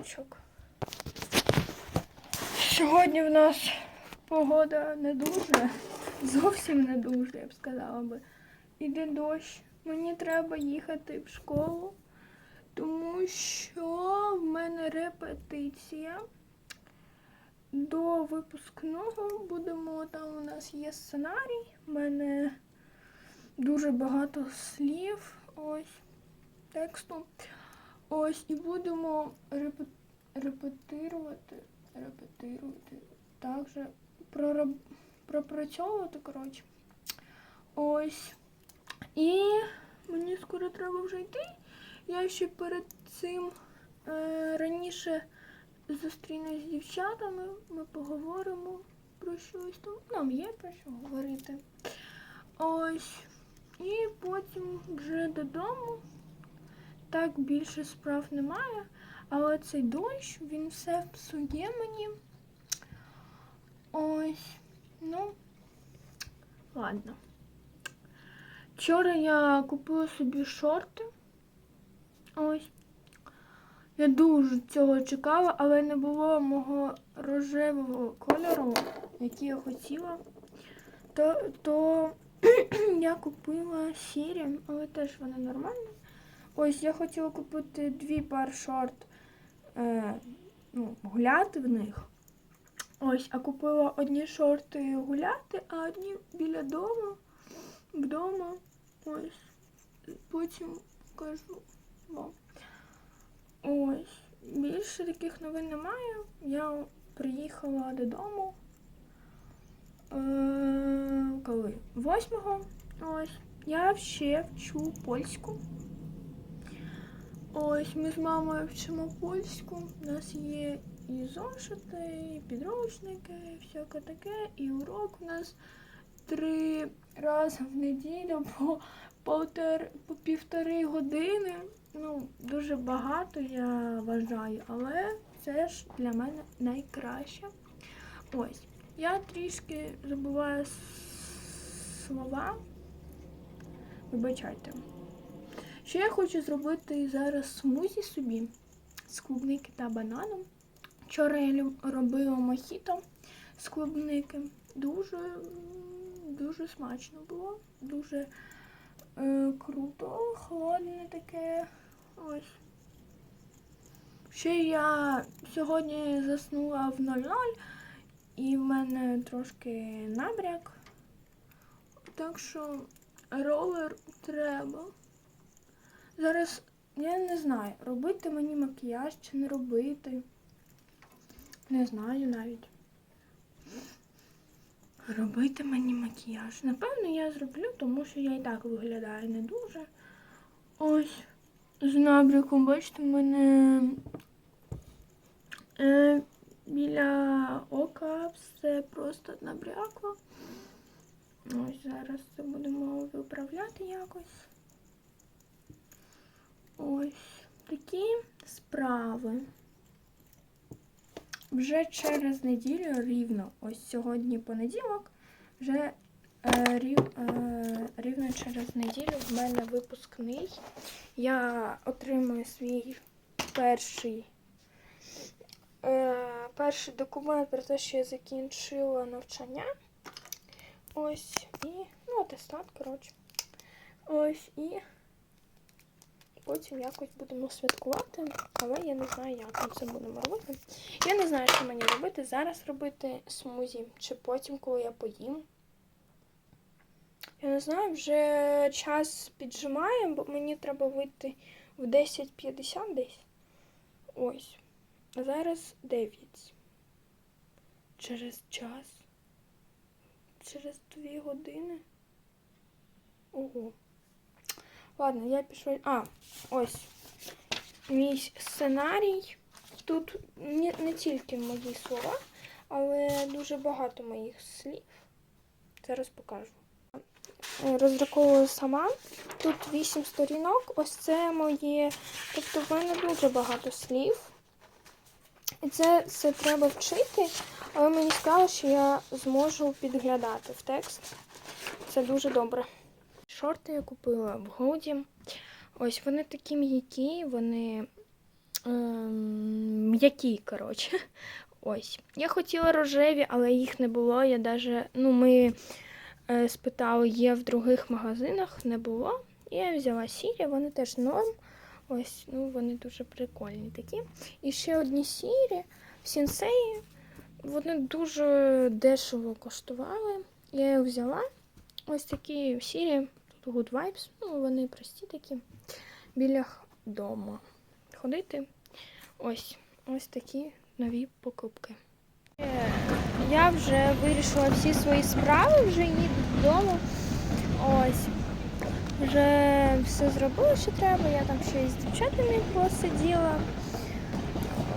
раночок. Сьогодні в нас погода не дуже, зовсім не дуже, я б сказала би. Іде дощ. Мені треба їхати в школу, тому що в мене репетиція. До випускного будемо, там у нас є сценарій. У мене дуже багато слів, ось тексту. Ось, і будемо репе- репетирувати, репетирувати, також прораб- пропрацьовувати, коротше. Ось. І мені скоро треба вже йти. Я ще перед цим е, раніше зустрінусь з дівчатами, ми поговоримо про щось там. Нам є про що говорити. Ось. І потім вже додому. Так більше справ немає. Але цей дощ, він все псує мені. Ось. Ну, ладно. Вчора я купила собі шорти. Ось. Я дуже цього чекала, але не було мого рожевого кольору, який я хотіла. То, то я купила сірі, але теж вони нормальні. Ось я хотіла купити дві пар шорт, е, ну, гуляти в них. Ось, а купила одні шорти гуляти, а одні біля дому, вдома. Ось. Потім покажу вам. Ось. Більше таких новин немає. Я приїхала додому. Е, коли? Восьмого. Ось. Я ще вчу польську. Ось ми з мамою вчимо польську. У нас є і зошити, і підручники, і всяке таке. І урок у нас три рази в неділю по, полтор, по півтори години. Ну, дуже багато, я вважаю, але це ж для мене найкраще. Ось. Я трішки забуваю слова. Вибачайте. Ще я хочу зробити зараз смузі собі з клубники та бананом. Вчора я робила мохіто з клубники. Дуже, дуже смачно було. Дуже е, круто, холодне таке. Ось. Ще я сьогодні заснула в 00 і в мене трошки набряк. Так що ролер треба. Зараз я не знаю, робити мені макіяж чи не робити. Не знаю навіть. Робити мені макіяж. Напевно, я зроблю, тому що я і так виглядаю не дуже. Ось з набряком, бачите, в мене е, біля ока все просто набрякло. Ось зараз це будемо виправляти якось. Ось такі справи. Вже через неділю рівно, ось сьогодні понеділок, вже е, рів, е, рівно через неділю в мене випускний. Я отримую свій перший, е, перший документ про те, що я закінчила навчання. Ось і, ну, атестат, коротше. Ось і потім якось будемо святкувати, але я не знаю, як ми це будемо робити. Я не знаю, що мені робити. Зараз робити смузі, чи потім, коли я поїм. Я не знаю, вже час піджимає, бо мені треба вийти в 10.50 десь. Ось. А зараз 9. Через час. Через 2 години. Ого. Ладно, я пішла. А, ось мій сценарій. Тут не, не тільки мої слова, але дуже багато моїх слів. Зараз покажу. Роздруковую сама. Тут 8 сторінок. Ось це моє. Тобто в мене дуже багато слів. І це, це треба вчити, але мені сказали, що я зможу підглядати в текст. Це дуже добре. Шорти я купила в Гоуді. Ось вони такі м'які, вони ем, які, коротше. Ось. Я хотіла рожеві, але їх не було. Я даже, ну, ми е, спитали, є в других магазинах, не було. І я взяла сірі, вони теж норм. Ось, ну вони дуже прикольні такі. І ще одні сірі в сінсеї. Вони дуже дешево коштували. Я їх взяла. Ось такі сірі, Good Vibes. Ну, вони прості такі. Біля дому. Ходити. Ось, ось такі нові покупки. Я вже вирішила всі свої справи, вже їду додому. Ось. Вже все зробила, що треба. Я там ще із дівчатами посиділа.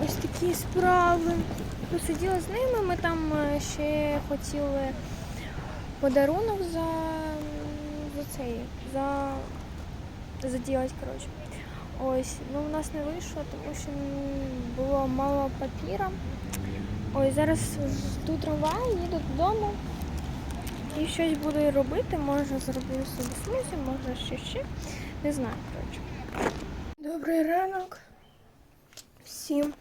Ось такі справи. Посиділа з ними. Ми там е, ще хотіли подарунок за цей, за заділати, коротше. Ось, ну у нас не вийшло, тому що було мало папіра. Ось зараз жду трамвай, їду додому. І щось буду робити, може зроблю собі смузі, може ще ще. Не знаю, коротше. Добрий ранок. Всім.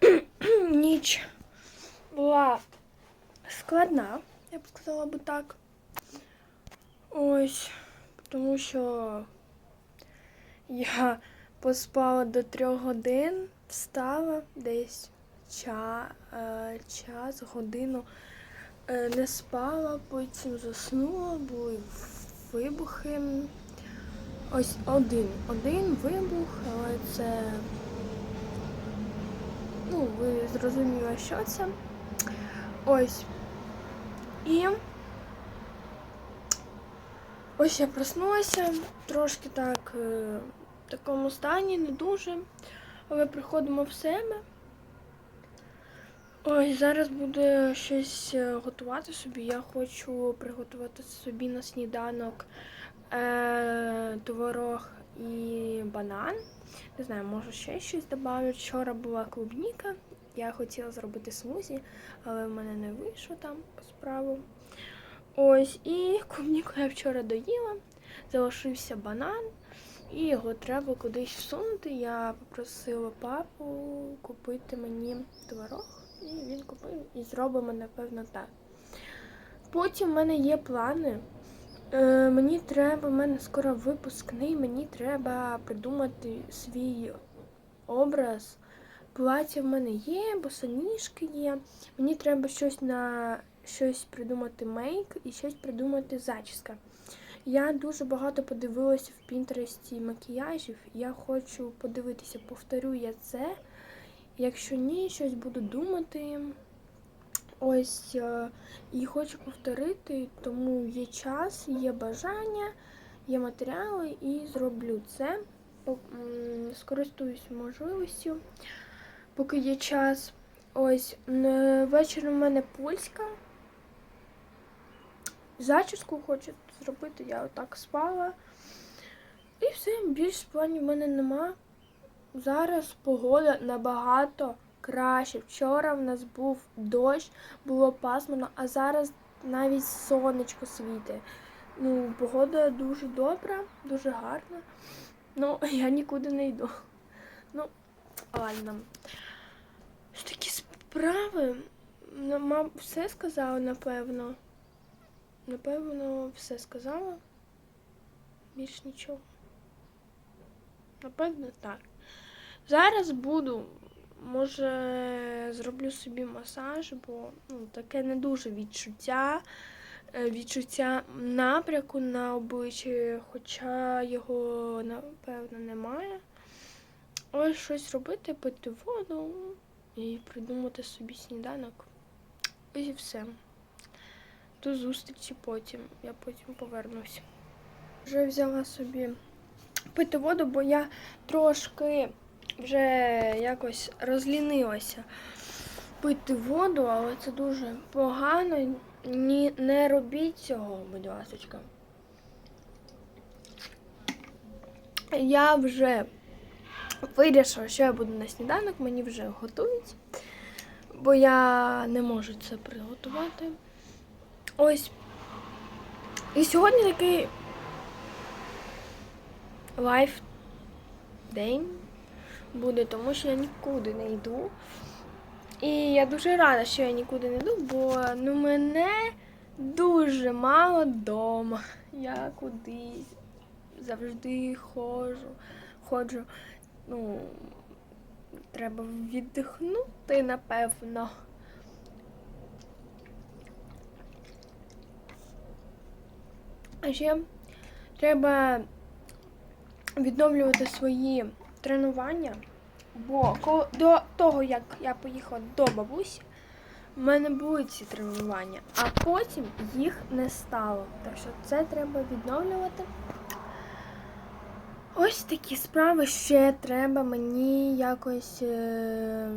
Ніч була складна, я б сказала би так. Ось, тому що я поспала до трьох годин, встала десь ча, е, час, годину е, не спала, потім заснула, були вибухи. Ось один, один вибух, але це, ну, ви зрозуміли, що це. Ось. І ось я проснулася, трошки так е, в такому стані, не дуже, але приходимо в себе. Ой, зараз буду щось е, готувати собі. Я хочу приготувати собі на сніданок е, творог і банан. Не знаю, може ще щось додати. Вчора була клубніка. Я хотіла зробити смузі, але в мене не вийшло там по справу. Ось, і клубніку я вчора доїла, залишився банан, і його треба кудись всунути. Я попросила папу купити мені творог. І він купив і зробимо, напевно, так. Потім в мене є плани. Е, мені треба, в мене скоро випускний, мені треба придумати свій образ. Плаття в мене є, босоніжки є. Мені треба щось на щось придумати мейк і щось придумати зачіска. Я дуже багато подивилася в Пінтересті макіяжів. Я хочу подивитися, повторю я це. Якщо ні, щось буду думати. Ось е, і хочу повторити, тому є час, є бажання, є матеріали і зроблю це. Скористуюсь можливістю, поки є час. Ось н- ввечері в мене польська. Зачіску хочу зробити, я отак спала. І все, більш планів в мене нема. Зараз погода набагато краще. Вчора в нас був дощ, було пасмурно, а зараз навіть сонечко світить. Ну, погода дуже добра, дуже гарна. Ну, я нікуди не йду. Ну, ладно. Ось такі справи. Ну, Мам, все сказала, напевно. Напевно, все сказала. Більш нічого. Напевно, так. Зараз буду, може, зроблю собі масаж, бо ну, таке не дуже відчуття. Е, Відчуття напряку на обличчі, хоча його, напевно, немає. Ось щось робити, пити воду і придумати собі сніданок. І все. До зустрічі потім. Я потім повернусь. Вже взяла собі пити воду, бо я трошки вже якось розлінилася пити воду, але це дуже погано. Ні, не робіть цього, будь ласка. Я вже вирішила, що я буду на сніданок, мені вже готують, бо я не можу це приготувати. Ось. І сьогодні такий лайф день. буде, тому що я нікуди не йду. І я дуже рада, що я нікуди не йду, бо ну мене дуже мало вдома. Я кудись завжди ходжу, ходжу. Ну, треба віддихнути, напевно. А ще треба відновлювати свої тренування, бо до того, як я поїхала до бабусі, в мене були ці тренування, а потім їх не стало. Так що це треба відновлювати. Ось такі справи ще треба мені якось е,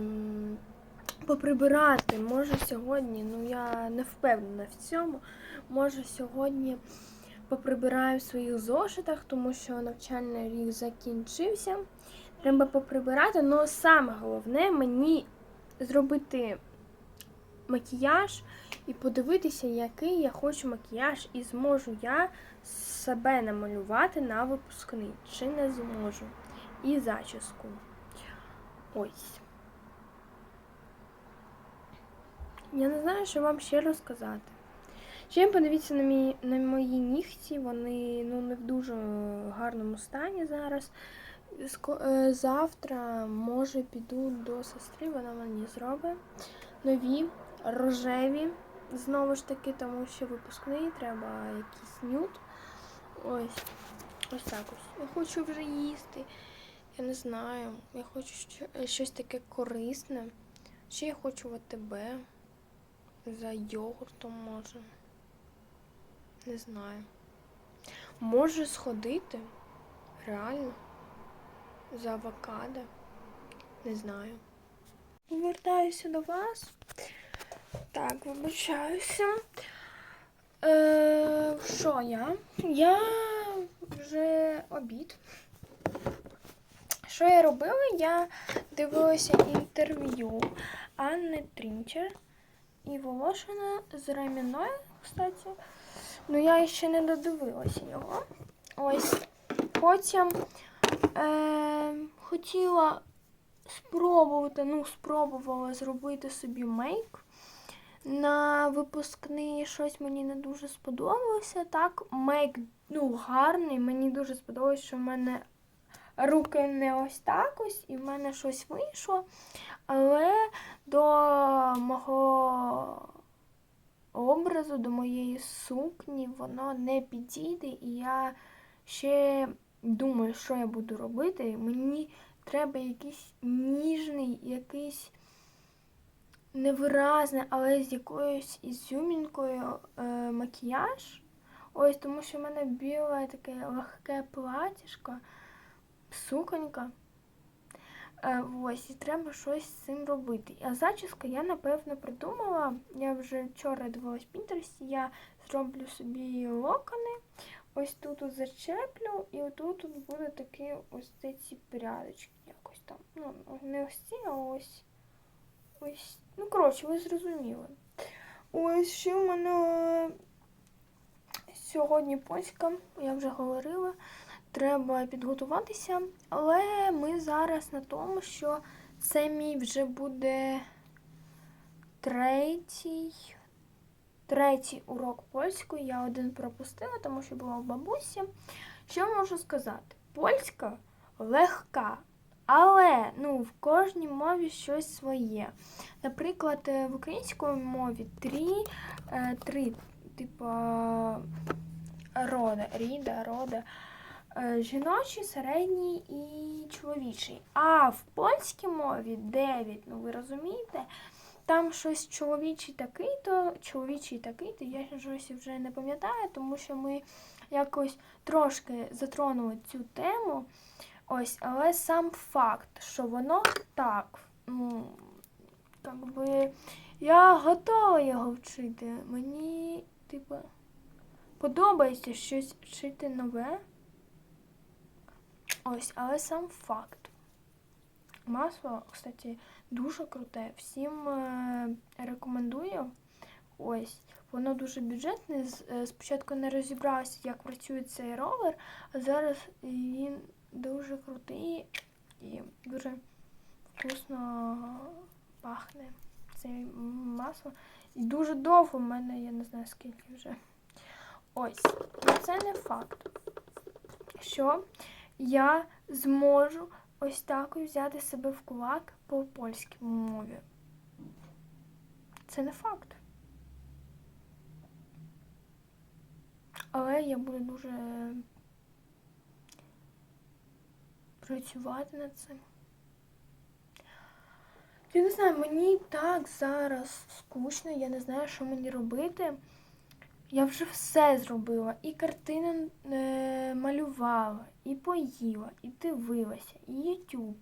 поприбирати. Може сьогодні, ну я не впевнена в цьому. Може сьогодні поприбираю в своїх зошитах, тому що навчальний рік закінчився. Треба поприбирати, але саме головне мені зробити макіяж і подивитися, який я хочу макіяж, і зможу я себе намалювати на випускний, чи не зможу. І зачіску. Ось. Я не знаю, що вам ще розказати. Ще подивіться на, мій, на мої нігті, вони ну, не в дуже гарному стані зараз. Е, Завтра, може, піду до сестри, вона мені зробить нові, рожеві. Знову ж таки, тому що випускний треба якийсь нюд. Ось. Ось так ось. Я хочу вже їсти. Я не знаю. Я хочу щось таке корисне. Ще я хочу в АТБ. За йогуртом може. Не знаю. Може сходити? Реально? За авокадо? Не знаю. Повертаюся до вас. Так, вибачаюся. Е, що я? Я вже обід. Що я робила? Я дивилася інтерв'ю Анни Трінчер і Волошина з Реміною, кстати. Ну, я ще не додивилася його. Ось. Потім е, хотіла спробувати, ну, спробувала зробити собі мейк. На випускний щось мені не дуже сподобалося. Так, мейк ну, гарний, мені дуже сподобалось, що в мене руки не ось так ось, і в мене щось вийшло. Але до мого образу, до моєї сукні, воно не підійде, і я ще думаю, що я буду робити. Мені треба якийсь ніжний, якийсь невиразний, але з якоюсь ізюмінкою е, макіяж. Ось, тому що в мене біле таке легке платіжко, суконька. Е, ось, і треба щось з цим робити. А зачіска я, напевно, придумала. Я вже вчора дивилась в Пінтересті, я зроблю собі локони. Ось тут от зачеплю, і отут тут буде такі ось ці прядочки. Якось там. Ну, не ось ці, а ось. Ось. Ну, коротше, ви зрозуміли. Ось ще в мене сьогодні польська, я вже говорила. Треба підготуватися, але ми зараз на тому, що це мій вже буде третій, третій урок польської. Я один пропустила, тому що була в бабусі. Що можу сказати? Польська легка, але ну, в кожній мові щось своє. Наприклад, е, в українській мові три, е, три типу, рода, ріда, рода. Е, Жіночий, середній і чоловічий. А в польській мові 9, ну ви розумієте, там щось чоловічий такий-то, чоловічий такий-то, я щось вже не пам'ятаю, тому що ми якось трошки затронули цю тему. Ось, але сам факт, що воно так, ну, як би, я готова його вчити. Мені, типу, подобається щось вчити нове. Ось, але сам факт. Масло, кстати, дуже круте. Всім е, рекомендую. Ось, воно дуже бюджетне. Е, Спочатку не розібралася, як працює цей ровер, а зараз він дуже крутий і дуже вкусно пахне це масло. І дуже довго в мене, я не знаю скільки вже. Ось, це не факт, що я зможу ось так взяти себе в кулак по польській мові. Це не факт. Але я буду дуже працювати над цим. Я не знаю, мені так зараз скучно, я не знаю, що мені робити. Я вже все зробила. І картини е, малювала, і поїла, і дивилася, і YouTube,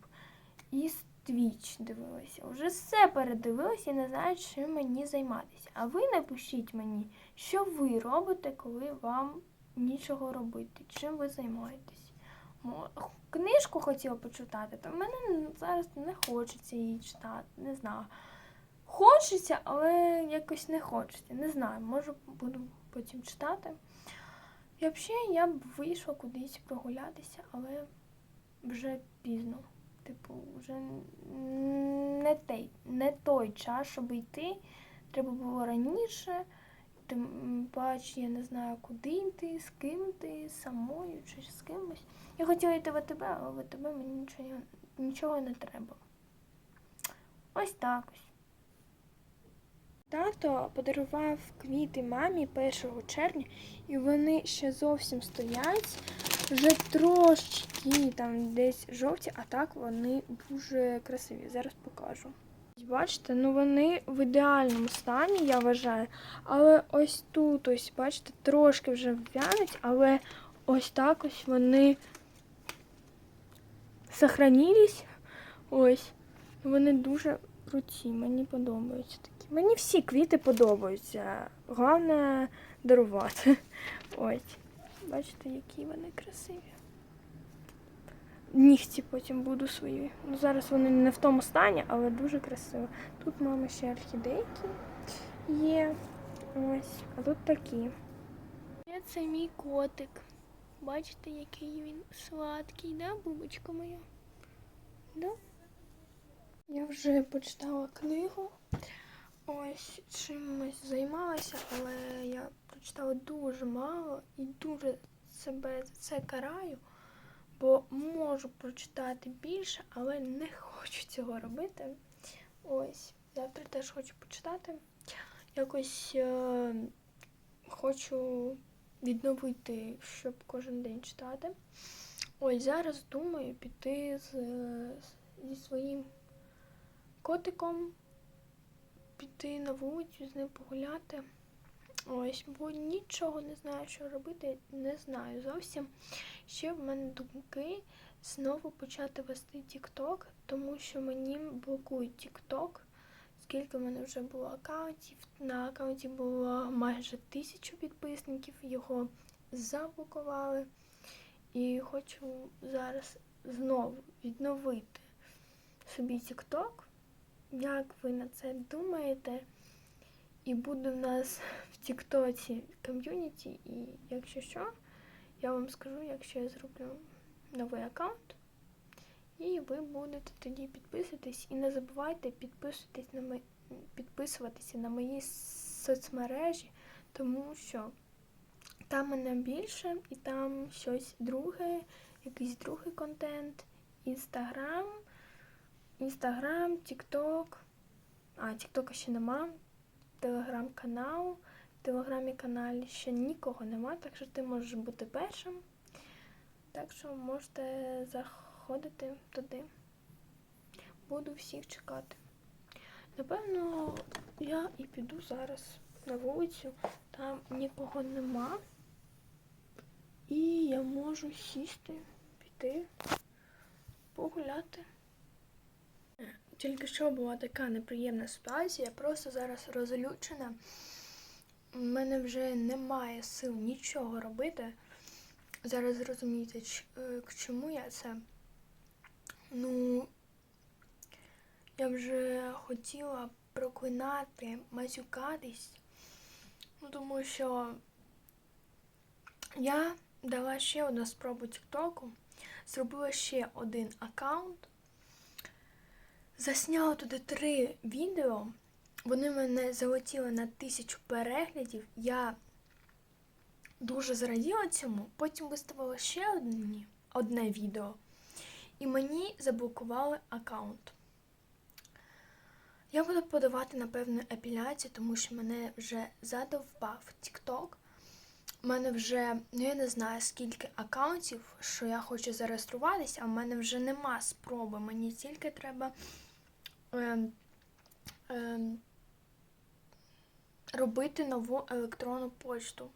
і Twitch дивилася. Вже все передивилася і не знаю, чим мені займатися. А ви напишіть мені, що ви робите, коли вам нічого робити, чим ви займаєтесь. Мо- Книжку хотіла почитати, то в мене зараз не хочеться її читати, не знаю. Хочеться, але якось не хочеться. Не знаю, може буду потім читати. І взагалі я б вийшла кудись прогулятися, але вже пізно. Типу, вже не той, не той час, щоб йти. Треба було раніше. Тим паче, я не знаю, куди йти, з ким йти, самою чи з кимось. Я хотіла йти в АТБ, але в АТБ мені нічого, нічого не треба. Ось так ось. Тато подарував квіти мамі 1 червня, і вони ще зовсім стоять. Вже трошечки там десь жовті, а так вони дуже красиві. Зараз покажу. Бачите, ну вони в ідеальному стані, я вважаю. Але ось тут, ось, бачите, трошки вже в'януть, але ось так ось вони сохранились. Ось. Вони дуже круті, мені подобаються такі. Мені всі квіти подобаються. Головне дарувати. Ось. Бачите, які вони красиві. Нігті потім буду свої. Ну, зараз вони не в тому стані, але дуже красиво. Тут мама ще орхідейки є. Ось. А тут такі. Це мій котик. Бачите, який він сладкий, да, бубочка моя? Да? Я вже почитала книгу. Ось чимось займалася, але я прочитала дуже мало і дуже себе за це караю, бо можу прочитати більше, але не хочу цього робити. Ось, завтра теж хочу почитати. Якось е, хочу відновити, щоб кожен день читати. Ось зараз думаю піти з, зі своїм котиком, піти на вулицю, з ним погуляти. Ось, бо нічого не знаю, що робити, не знаю зовсім. Ще в мене думки знову почати вести TikTok, тому що мені блокують TikTok. Скільки в мене вже було аккаунтів. На аккаунті було майже тисячу підписників, його заблокували. І хочу зараз знову відновити собі TikTok. Як ви на це думаєте? І буде в нас в Тіктоці ком'юніті, і якщо що, я вам скажу, якщо я зроблю новий аккаунт, і ви будете тоді підписуватись. І не забувайте підписуватись на мої, підписуватися на мої соцмережі, тому що там мене більше і там щось друге, якийсь другий контент. Інстаграм, Інстаграм, Тікток. А, Тіктока ще нема. Телеграм-канал. В телеграмі-каналі ще нікого нема, так що ти можеш бути першим. Так що можете заходити туди. Буду всіх чекати. Напевно, я і піду зараз на вулицю, там нікого нема. І я можу сісти, піти, погуляти. Тільки що була така неприємна ситуація, я просто зараз розлючена. У мене вже немає сил нічого робити. Зараз зрозумієте, е, к чому я це. Ну, я вже хотіла проклинати, матюкатись, ну, тому що я дала ще одну спробу Тіктоку, зробила ще один аккаунт, Засняла туди три відео. Вони мене залетіли на тисячу переглядів. Я дуже зраділа цьому. Потім виставила ще одні, одне відео. І мені заблокували аккаунт. Я буду подавати, напевно, епіляцію, тому що мене вже задовбав TikTok. У мене вже, ну я не знаю, скільки аккаунтів, що я хочу зареєструватися, а в мене вже нема спроби. Мені тільки треба робити нову електронну почту.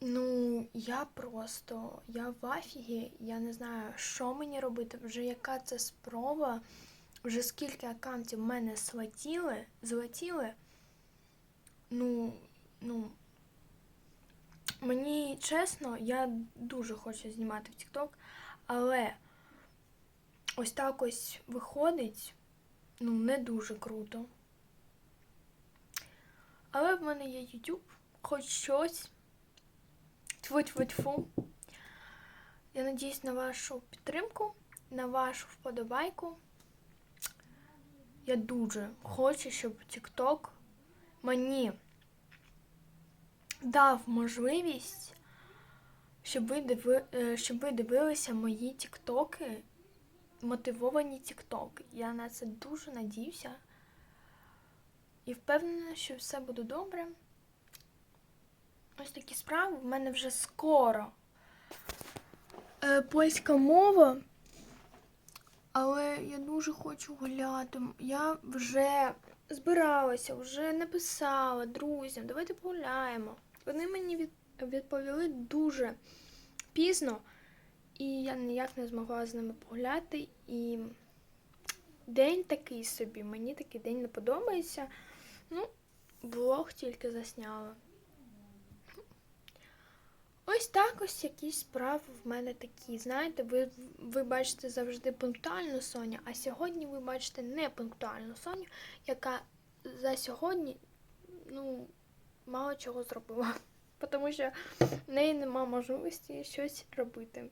Ну, я просто, я в афігі, я не знаю, що мені робити, вже яка це спроба, вже скільки аккаунтів в мене злетіли, злетіли. Ну, ну, мені чесно, я дуже хочу знімати в TikTok, але ось так ось виходить, ну, не дуже круто. Але в мене є YouTube, хоч щось. Тьфу-тьфу-тьфу. Я надіюсь на вашу підтримку, на вашу вподобайку. Я дуже хочу, щоб TikTok мені дав можливість, щоб ви, е, щоб ви дивилися мої тіктоки, мотивовані тіктоки. Я на це дуже надіюся. І впевнена, що все буде добре. Ось такі справи. В мене вже скоро е, польська мова. Але я дуже хочу гуляти. Я вже збиралася, вже написала друзям, давайте погуляємо. Вони мені від, відповіли дуже пізно, і я ніяк не змогла з ними погуляти. І день такий собі, мені такий день не подобається. Ну, блог тільки засняла. Ось так ось якісь справи в мене такі. Знаєте, ви, ви бачите завжди пунктуальну Соню, а сьогодні ви бачите не пунктуальну Соню, яка за сьогодні ну, мало чого зробила. Тому що в неї нема можливості щось робити.